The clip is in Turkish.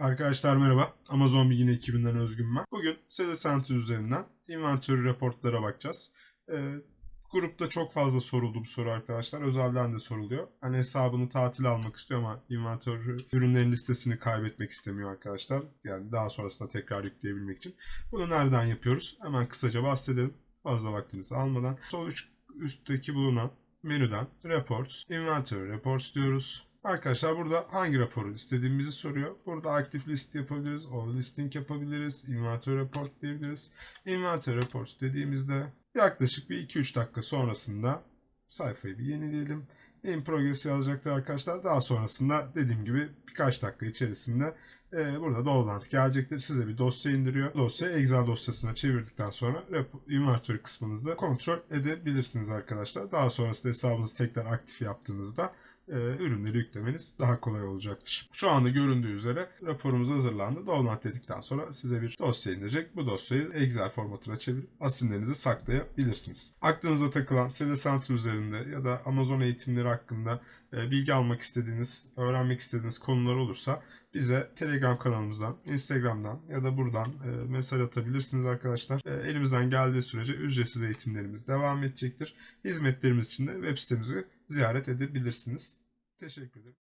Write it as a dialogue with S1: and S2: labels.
S1: Arkadaşlar merhaba. Amazon Bilgin ekibinden Özgün ben. Bugün Sede Center üzerinden inventory reportlara bakacağız. Ee, grupta çok fazla soruldu bu soru arkadaşlar. Özelden de soruluyor. Hani hesabını tatil almak istiyor ama inventory ürünlerin listesini kaybetmek istemiyor arkadaşlar. Yani daha sonrasında tekrar yükleyebilmek için. Bunu nereden yapıyoruz? Hemen kısaca bahsedelim. Fazla vaktinizi almadan. Sol üstteki bulunan menüden Reports, Inventory Reports diyoruz. Arkadaşlar burada hangi raporu istediğimizi soruyor. Burada aktif list yapabiliriz, all listing yapabiliriz, inventory report diyebiliriz. Inventory report dediğimizde yaklaşık bir 2-3 dakika sonrasında sayfayı bir yenileyelim. In progress yazacaktır arkadaşlar. Daha sonrasında dediğim gibi birkaç dakika içerisinde e, burada Download gelecektir. Size bir dosya indiriyor. Dosyayı Excel dosyasına çevirdikten sonra inventory kısmınızda kontrol edebilirsiniz arkadaşlar. Daha sonrasında hesabınızı tekrar aktif yaptığınızda e, ürünleri yüklemeniz daha kolay olacaktır. Şu anda göründüğü üzere raporumuz hazırlandı. Download dedikten sonra size bir dosya indirecek. Bu dosyayı Excel formatına çevirip asinlerinizi saklayabilirsiniz. Aklınıza takılan Sede Center üzerinde ya da Amazon eğitimleri hakkında bilgi almak istediğiniz, öğrenmek istediğiniz konular olursa bize Telegram kanalımızdan, Instagram'dan ya da buradan e, mesaj atabilirsiniz arkadaşlar. E, elimizden geldiği sürece ücretsiz eğitimlerimiz devam edecektir. Hizmetlerimiz için de web sitemizi ziyaret edebilirsiniz. Teşekkür ederim.